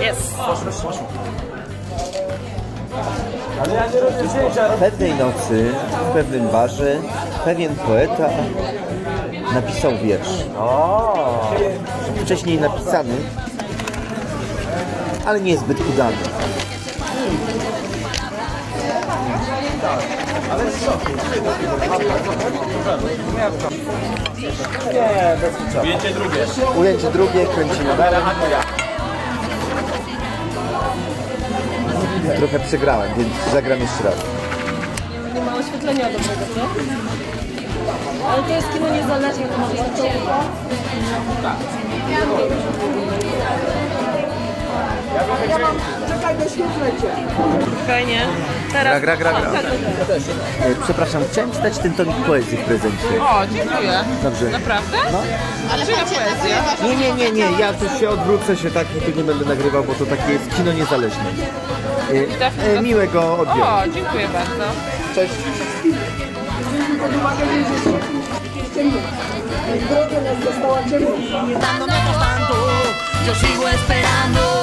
Jest. Pewnej nocy, w pewnym barze, pewien poeta napisał wiersz. Wcześniej napisany, ale niezbyt udany. Ujęcie drugie. Ujęcie drugie, kręcimy dalej. Trochę przegrałem, więc zagram jeszcze raz. Nie ma oświetlenia dobrego, co? Ale to jest kino niezależne, to może być ciemno. Spokojnie. Teraz... Gra, gra, gra, gra. Tak, tak. E, Przepraszam, chciałem czytać ten tomik poezji w prezencie. O, dziękuję. Dobrze. Naprawdę? No. Ale Czyja poezja? Nie, nie, nie, nie, ja tu się odwrócę się tak i tu nie będę nagrywał, bo to takie jest kino niezależne. E, e, miłego odbioru. O, dziękuję bardzo. Cześć. Dándome tocando, yo sigo esperando.